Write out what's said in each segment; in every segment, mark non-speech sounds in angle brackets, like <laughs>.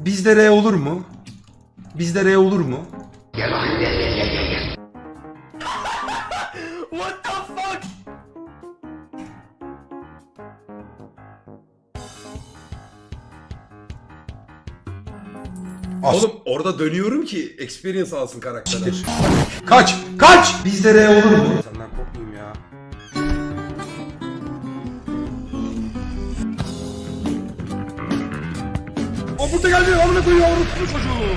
Bizde R olur mu? Bizde R olur mu? <laughs> What the fuck? As- Oğlum orada dönüyorum ki experience alsın karakter. Kaç! Kaç! Bizde R olur mu? O burada geldi. Amına koyuyor orospu çocuğu.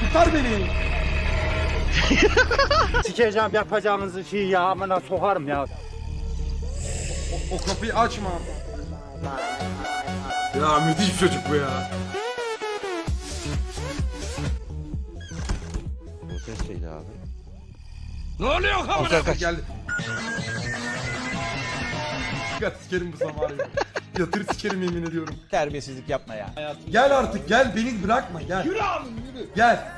Kurtar beni. <laughs> Sikeceğim yapacağınızı şey ya amına sokarım ya. O kapıyı açma. Ya müthiş bir çocuk bu ya. Bu ses neydi abi? Ne oluyor amına. Geldi. Dikkat sikerim bu zamanı. Yatır sikerim yemin ediyorum. Terbiyesizlik yapma ya. Gel artık gel beni bırakma gel. Yürü abi yürü. Gel.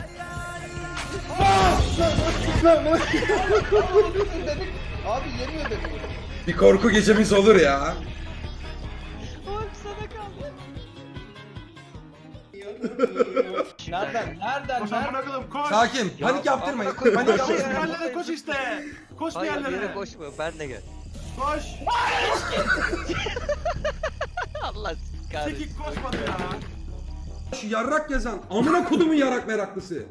Bir korku gecemiz olur ya. Nereden? Nereden? Nereden? Sakin. Panik yaptırmayın. Panik yaptırmayın. yerlere koş işte. Koş bir Hayır bir yere koşma ben de gel. Koş. <laughs> Allah kahretsin. Çekik koşmadı ya. Şu yarrak yazan amına kodumun yarak meraklısı.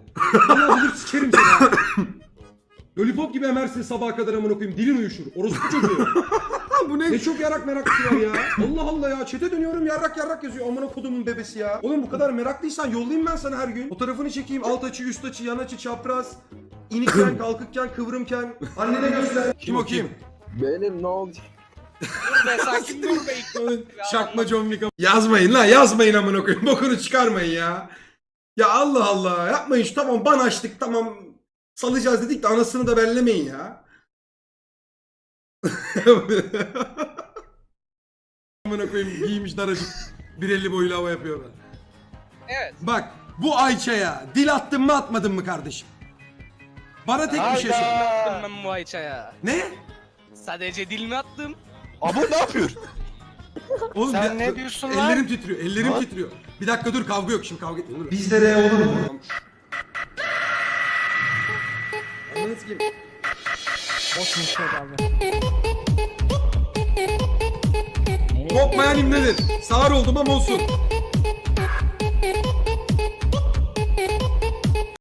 Allah bilir sikerim seni. ha. Lollipop gibi emersin sabaha kadar amına koyayım dilin uyuşur. Orospu çocuğu. <laughs> Bu ne? Ne çok yarak meraklısı var ya. Allah Allah ya çete dönüyorum yarrak yarrak yazıyor amına kodumun bebesi ya. Oğlum bu kadar meraklıysan yollayayım ben sana her gün. Fotoğrafını çekeyim alt açı üst açı yan açı çapraz. İnikken <laughs> kalkıkken kıvrımken. Annene göster. Kim o kim? Benim ne oldu? Sakin dur be. Şakma John Wick. Yazmayın lan yazmayın amına koyayım. Bokunu çıkarmayın ya. Ya Allah Allah yapmayın şu tamam ban açtık tamam salacağız dedik de anasını da bellemeyin ya. <laughs> amına koyayım giymiş daracık 1.50 boylu hava yapıyorlar. Evet. Bak bu Ayça'ya dil attın mı atmadın mı kardeşim? Bana tek bir şey söyle. Attım ben bu Ayça'ya. Ne? Sadece dilimi attım. Abi ne yapıyor? Oğlum Sen bir- ne diyorsun lan? Ellerim titriyor, ellerim titriyor. Bir dakika dur kavga yok şimdi kavga etmeyin. Bizde R olur mu? Sikeyim. Kopmayan imledir. Sağır oldum ama olsun.